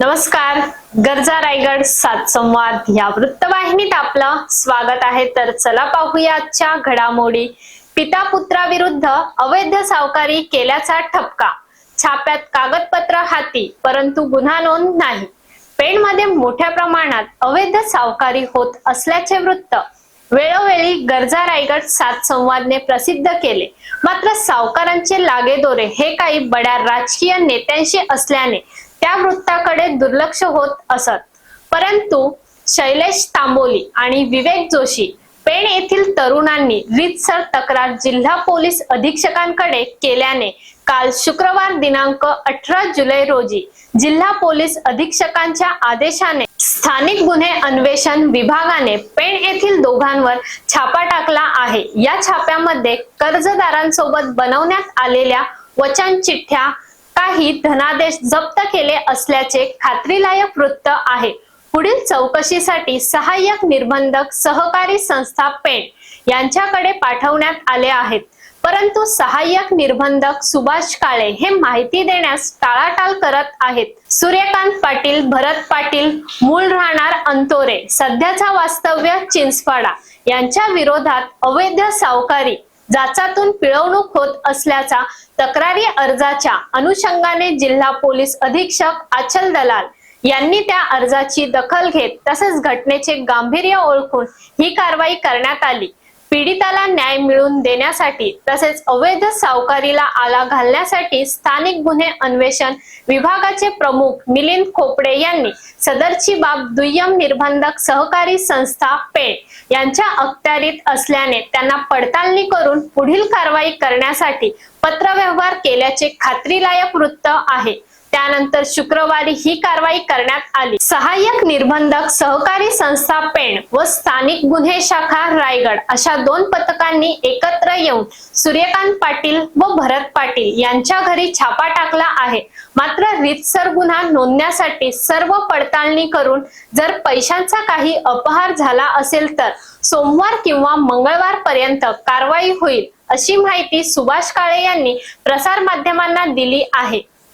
नमस्कार गरजा रायगड सात संवाद या वृत्तवाहिनीत आपलं स्वागत आहे. तर चला पाहूया आजच्या घडामोडी. पिता पुत्राविरुद्ध अवैध सावकारी केल्याचा ठपका. छाप्यात कागदपत्र हाती परंतु गुन्हा नोंद नाही. पेणमध्ये मोठ्या प्रमाणात अवैध सावकारी होत असल्याचे वृत्त. वेळोवेळी गरजा रायगड सात संवादने प्रसिद्ध केले. मात्र सावकारांचे लागेदोरे हे काही बड्या राजकीय नेत्यांशी असल्याने त्या वृत्ताकडे दुर्लक्ष होत असत. परंतु शैलेश तांबोली आणि विवेक जोशी पेण येथील तरुणांनी रीतसर तक्रार जिल्हा पोलीस अधीक्षकांकडे केल्याने काल शुक्रवार दिनांक अठरा जुलै रोजी जिल्हा पोलीस अधीक्षकांच्या आदेशाने स्थानिक गुन्हे अन्वेषण विभागाने पेण येथील दोघांवर छापा टाकला आहे. या छाप्यामध्ये कर्जदारांसोबत बनवण्यात आलेल्या वचन चिठ्ठ्या काही धनादेश जप्त केले असल्याचे खात्रीलायक वृत्त आहे. पुढील चौकशीसाठी सहाय्यक निर्बंधक सहकारी संस्था पेण यांच्याकडे पाठवण्यात आले आहेत. परंतु सहाय्यक निर्बंधक सुभाष काळे हे माहिती देण्यास टाळाटाळ करत आहेत. सूर्यकांत पाटील भरत पाटील मूळ राहणार अंतोरे सध्याचा वास्तव्य चिंचपाडा यांच्या विरोधात अवैध सावकारी जाचातून पिळवणूक होत असल्याचा तक्रारी अर्जाच्या अनुषंगाने जिल्हा पोलीस अधीक्षक आचल दलाल यांनी त्या अर्जाची दखल घेत तसेच घटनेचे गांभीर्य ओळखून ही कारवाई करण्यात आली. पीडिताला न्याय मिळवून देण्यासाठी तसेच अवैध सावकारीला आला घालण्यासाठी स्थानिक गुन्हे अन्वेषण विभागाचे प्रमुख मिलिंद खोपडे यांनी सदरची बाब दुय्यम निर्बंधक सहकारी संस्था पेट यांच्या अखत्यारीत असल्याने त्यांना पडताळणी करून पुढील कारवाई करण्यासाठी पत्रव्यवहार केल्याचे खात्रीलायक वृत्त आहे. त्यानंतर शुक्रवारी ही कारवाई करण्यात आली. सहाय्यक निर्बंधक सहकारी संस्था पेण व स्थानिक गुन्हे शाखा रायगड अशा दोन पथकांनी एकत्र येऊन सूर्यकांत पाटील व भरत पाटील यांच्या घरी छापा टाकला आहे. मात्र रितसर गुन्हा नोंदण्यासाठी सर्व पडताळणी करून जर पैशांचा काही अपहार झाला असेल तर सोमवार किंवा मंगळवार पर्यंत कारवाई होईल अशी माहिती सुभाष काळे यांनी प्रसार माध्यमांना दिली आहे.